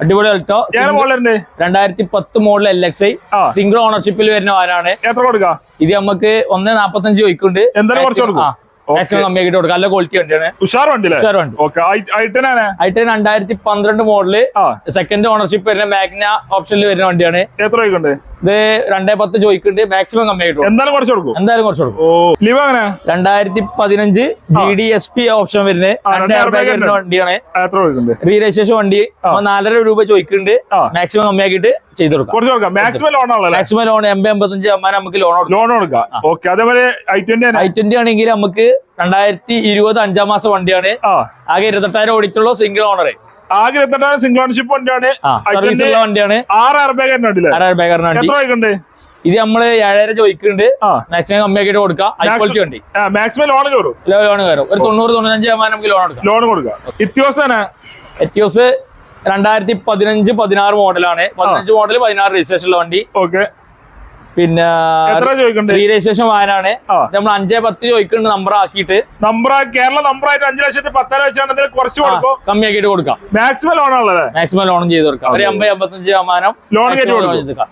അടിപൊളി അൾട്ടോ രണ്ടായിരത്തി പത്ത് model L X I single ഓണർഷിപ്പിൽ വരുന്ന ആരാണ് എത്ര കൊടുക്ക? ഇത് നമുക്ക് ഒന്ന് നാപ്പത്തഞ്ച് ചോദിക്കുന്നുണ്ട്. കൊടുക്കും. Okay. മാക്സിമം കമ്മിയാക്കിട്ട് കൊടുക്കാം. നല്ല ക്വാളിറ്റി വണ്ടിയാണ്. ഉഷാർ വണ്ടി രണ്ടായിരത്തി പന്ത്രണ്ട് മോഡൽ സെക്കൻഡ് ഓണർഷിപ്പ് വരുന്ന മാഗ്ന ഓപ്ഷനിൽ വരുന്ന വണ്ടിയാണ്. എത്ര രൂപയുണ്ട് ഇത് രണ്ടേ പത്ത് ചോദിക്കുന്നുണ്ട്. മാക്സിമം കമ്മി ആയിട്ട് എന്തായാലും കുറച്ച് കൊടുക്കും. എന്തായാലും കുറച്ച് കൊടുക്കും. ഓ ലിവ് അങ്ങനെ രണ്ടായിരത്തി പതിനഞ്ച് G D S P option വരുന്നത്. വണ്ടിയാണ്. റീ രജിസ്ട്രേഷൻ വണ്ടി. നാലര രൂപ ചോദിക്കുന്നുണ്ട്. മാക്സിമം കമ്മിയാക്കിയിട്ട് ചെയ്ത് കൊടുക്കാം. മാക്സിമം ലോൺ ആണല്ലേ മാക്സിമം ലോൺ എൺപത് എൺപത്തഞ്ച് ശതമാനം നമുക്ക് ലോൺ ലോൺ കൊടുക്കാം. ഓക്കെ അതേപോലെ ഐ ട്വന്റി ഐ ട്വന്റി ആണെങ്കിൽ നമുക്ക് രണ്ടായിരത്തി ഇരുപത് അഞ്ചാം മാസം വണ്ടിയാണ്. ആകെ ഇരുപത്തെട്ടായിരം ഓടിച്ചുള്ള സിംഗിൾ ഓണർ ആകെ ഇരുപത്തെട്ടാണ് സിംഗിൾ ഓണർഷിപ്പ് വണ്ടിയാണ്. ആ I20 സർവീസ് ഉള്ള വണ്ടിയാണ്. ആറ് അറുപത് വണ്ടിയില്ലേ? ആറായിരം ബാഗറിന് വണ്ടി. എത്ര രൂപയുണ്ട് ഇത് നമ്മൾ ഏഴര ചോദിക്കുന്നുണ്ട്. മാക്സിമം കമ്മി ആക്കിട്ട് കൊടുക്കാം. ഹൈ ക്വാളിറ്റി വണ്ടി. മാക്സിമം ലോൺ കയറും ലോൺ കയറും ഒരു തൊണ്ണൂറ് തൊണ്ണൂറ്റഞ്ച് ശതമാനം നമുക്ക് ലോൺ എടുക്കാം. ലോൺ കൊടുക്കാം. എറ്റിയോസ് രണ്ടായിരത്തി പതിനഞ്ച് പതിനാറ് മോഡലാണ് പതിനഞ്ച് മോഡൽ പതിനാറ് രജിസ്ട്രേഷൻ ഉള്ള വണ്ടി. ഓക്കെ പിന്നെ രജിസ്ട്രേഷൻ വാഹനമാണ് നമ്മൾ അഞ്ചേ പത്ത് ചോദിക്കുന്നുണ്ട് നമ്പർ ആക്കിയിട്ട്. നമ്പർ കേരള നമ്പർ ആയിട്ട് അഞ്ചു ലക്ഷത്തി പത്തര വെച്ചാണെങ്കിൽ കുറച്ച് കൊടുക്കും? കമ്മിയാക്കിയിട്ട് കൊടുക്കാം. മാക്സിമം ലോൺ ഉള്ളത് മാക്സിമം ലോൺ ചെയ്ത് കൊടുക്കാം. ഒരു അമ്പത് അമ്പത്തഞ്ച് ശതമാനം ലോൺ ചെയ്ത് കൊടുക്കാം.